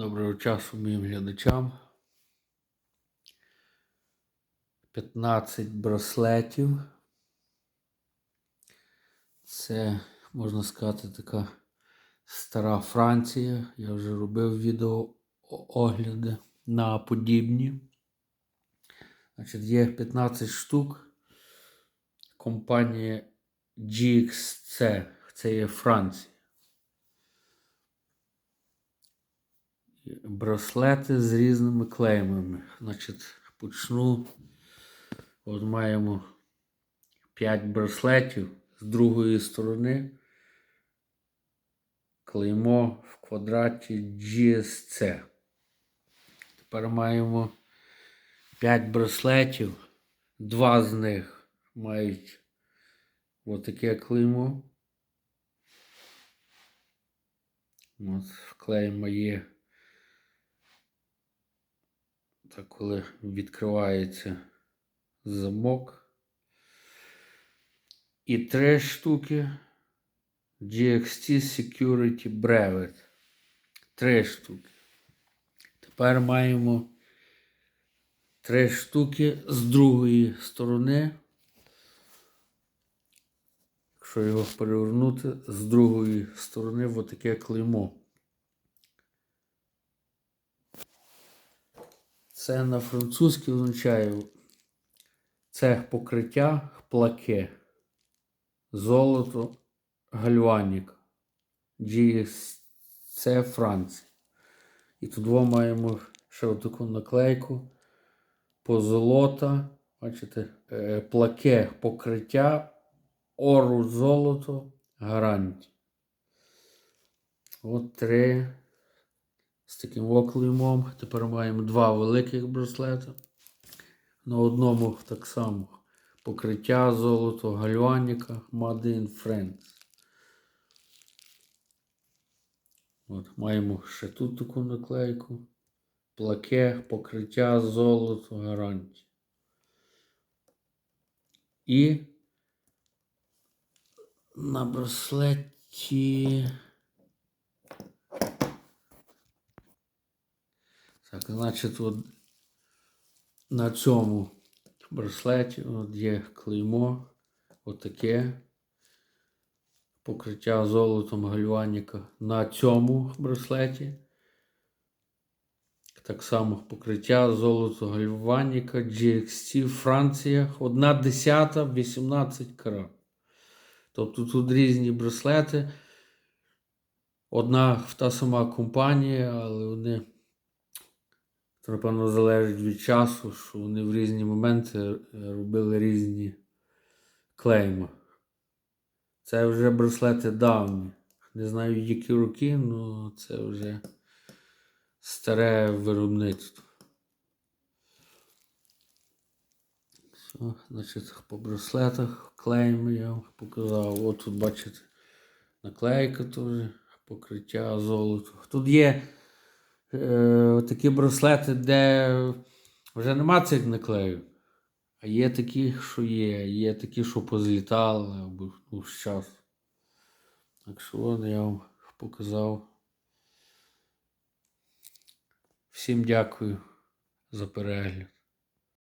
Доброго часу моїм глядачам. 15 браслетів. Це, можна сказати, така стара Франція. Я вже робив відео огляди на подібні. Значить, є 15 штук. Компанія GXC. Це є Франція. Браслети з різними клеймами. Значить, почну. От маємо 5 браслетів з другої сторони. Клеймо в квадраті GSC. Тепер маємо 5 браслетів. Два з них мають отаке клеймо. От клейма є. Так, коли відкривається замок. І три штуки GXT Security Brevet. Три штуки. Тепер маємо три штуки з другої сторони. Якщо його перевернути, з другої сторони отаке клеймо. Це на французькій означає це покриття плаке, золото, гальванік, це Франція. І тут маємо ще таку наклейку позолота, бачите, е, плаке покриття, ору золото, гарантія. От три з таким оклеймом. Тепер маємо два великих браслети. На одному так само покриття золото, гальваніка, Made in France. От, Маємо ще тут таку наклейку. Плаке, покриття золото, гарантія. І на браслеті. Так, значить, от на цьому браслеті от є клеймо, отаке покриття золотом гальваніка на цьому браслеті. Так само покриття золото гальваніка GXT Франція. Одна десята 18 карат. Тобто тут різні браслети. Одна та сама компанія, але вони. Це, напевно, залежить від часу, що вони в різні моменти е, робили різні клейми. Це вже браслети давні. Не знаю, які роки, але це вже старе виробництво. Все, значить, по браслетах клейми я вам показав. От тут бачите наклейка теж, покриття золото. Тут є е, такі браслети, де вже нема цих наклеїв. А є такі, що є, є такі, що позлітали або ну, з часу. Так що от я вам показав. Всім дякую за перегляд.